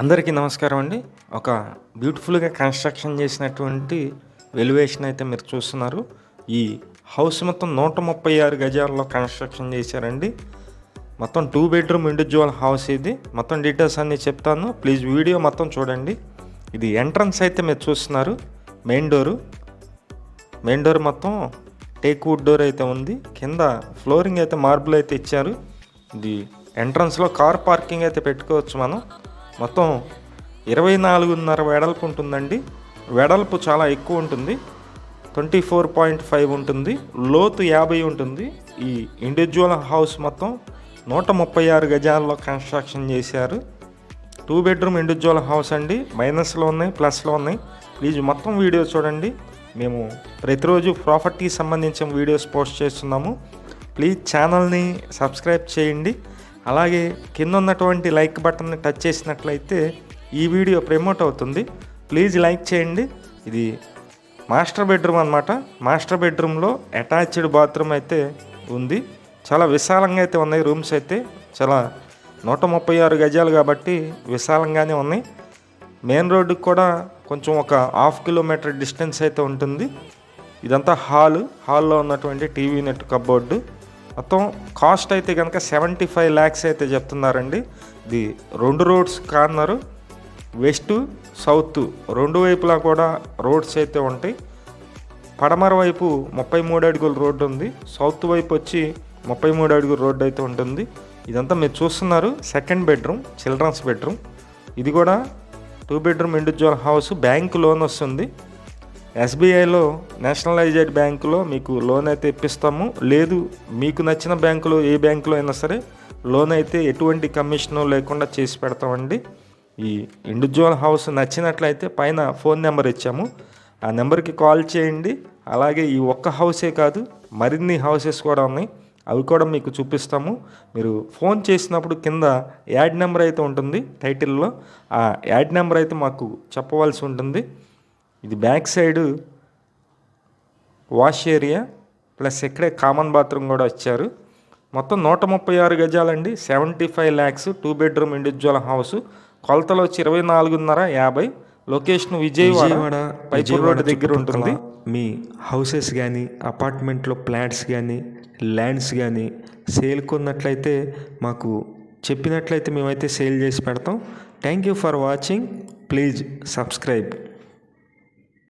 అందరికీ నమస్కారం అండి. ఒక బ్యూటిఫుల్గా కన్స్ట్రక్షన్ చేసినటువంటి వెలివేషన్ అయితే మీరు చూస్తున్నారు. ఈ హౌస్ మొత్తం నూట ముప్పై ఆరు గజాల్లో కన్స్ట్రక్షన్ చేశారండి. మొత్తం టూ బెడ్రూమ్ ఇండివిజువల్ హౌస్ ఇది. మొత్తం డీటెయిల్స్ అన్నీ చెప్తాను. ప్లీజ్ వీడియో మొత్తం చూడండి. ఇది ఎంట్రన్స్ అయితే మీరు చూస్తున్నారు. Main door. మెయిన్ డోర్ మొత్తం టేక్ వుడ్ డోర్ అయితే ఉంది. కింద ఫ్లోరింగ్ అయితే మార్బుల్ అయితే ఇచ్చారు. ఇది ఎంట్రన్స్లో కార్ పార్కింగ్ అయితే పెట్టుకోవచ్చు మనం. మొత్తం ఇరవై నాలుగున్నర వెడల్పు ఉంటుందండి. వెడల్పు చాలా ఎక్కువ ఉంటుంది. ట్వంటీ ఫోర్ పాయింట్ ఫైవ్ ఉంటుంది. లోతు యాభై ఉంటుంది. ఈ ఇండివిజువల్ హౌస్ మొత్తం నూట ముప్పై ఆరు గజాల్లో కన్స్ట్రక్షన్ చేశారు. టూ బెడ్రూమ్ ఇండివిజువల్ హౌస్ అండి. మైనస్లో ఉన్నాయి ప్లస్లో ఉన్నాయి. ప్లీజ్ మొత్తం వీడియో చూడండి. మేము ప్రతిరోజు ప్రాపర్టీకి సంబంధించిన వీడియోస్ పోస్ట్ చేస్తున్నాము. ప్లీజ్ ఛానల్ని సబ్స్క్రైబ్ చేయండి. అలాగే కింద ఉన్నటువంటి లైక్ బటన్ని టచ్ చేసినట్లయితే ఈ వీడియో ప్రమోట్ అవుతుంది. ప్లీజ్ లైక్ చేయండి. ఇది మాస్టర్ బెడ్రూమ్ అనమాట మాస్టర్ బెడ్రూమ్లో అటాచ్డ్ బాత్రూమ్ అయితే ఉంది. చాలా విశాలంగా అయితే ఉన్నాయి రూమ్స్ అయితే. చాలా నూట ముప్పై ఆరు గజాలు కాబట్టి విశాలంగానే ఉన్నాయి. మెయిన్ రోడ్డుకి కూడా కొంచెం ఒక హాఫ్ కిలోమీటర్ డిస్టెన్స్ అయితే ఉంటుంది. ఇదంతా హాల్. హాల్లో ఉన్నటువంటి టీవీ నెట్ కబోర్డు. మొత్తం కాస్ట్ అయితే కనుక సెవెంటీ ఫైవ్ ల్యాక్స్ అయితే చెప్తున్నారండి. ఇది రెండు రోడ్స్ కార్నరు వెస్ట్ సౌత్ రెండు వైపులా కూడా రోడ్స్ అయితే ఉంటాయి. పడమర వైపు ముప్పై మూడు అడుగుల రోడ్డు ఉంది. సౌత్ వైపు వచ్చి ముప్పై మూడు అడుగుల రోడ్డు అయితే ఉంటుంది. ఇదంతా మీరు చూస్తున్నారు. Second bedroom children's bedroom. ఇది కూడా two bedroom individual house bank loan వస్తుంది. ఎస్బీఐలో నేషనలైజ్డ్ బ్యాంకులో మీకు లోన్ అయితే ఇప్పిస్తాము. లేదు మీకు నచ్చిన బ్యాంకులో ఏ బ్యాంకులో అయినా సరే లోన్ అయితే ఎటువంటి కమిషను లేకుండా చేసి పెడతామండి. ఈ ఇండివిజువల్ హౌస్ నచ్చినట్లయితే పైన ఫోన్ నెంబర్ ఇచ్చాము. ఆ నెంబర్కి కాల్ చేయండి. అలాగే ఈ ఒక్క హౌసే కాదు మరిన్ని హౌసెస్ కూడా ఉన్నాయి. అవి కూడా మీకు చూపిస్తాము. మీరు ఫోన్ చేసినప్పుడు కింద యాడ్ నెంబర్ అయితే ఉంటుంది టైటిల్లో. ఆ యాడ్ నెంబర్ అయితే మాకు చెప్పవలసి ఉంటుంది. ఇది back side wash area plus ఇక్కడే కామన్ బాత్రూమ్ కూడా వచ్చారు. మొత్తం నూట ముప్పై ఆరు గజాలండి. Seventy five lakhs two bedroom individual house. కొలతలు వచ్చి ఇరవై నాలుగున్నర యాభై. లొకేషన్ విజయవాడ పైపూర్ రోడ్ దగ్గర ఉంటుంది. మీ హౌసెస్ కానీ అపార్ట్మెంట్లో ఫ్లాట్స్ కానీ ల్యాండ్స్ కానీ సేల్ కొన్నట్లయితే మాకు చెప్పినట్లయితే మేమైతే సేల్ చేసి పెడతాం. Thank you for watching. Please subscribe.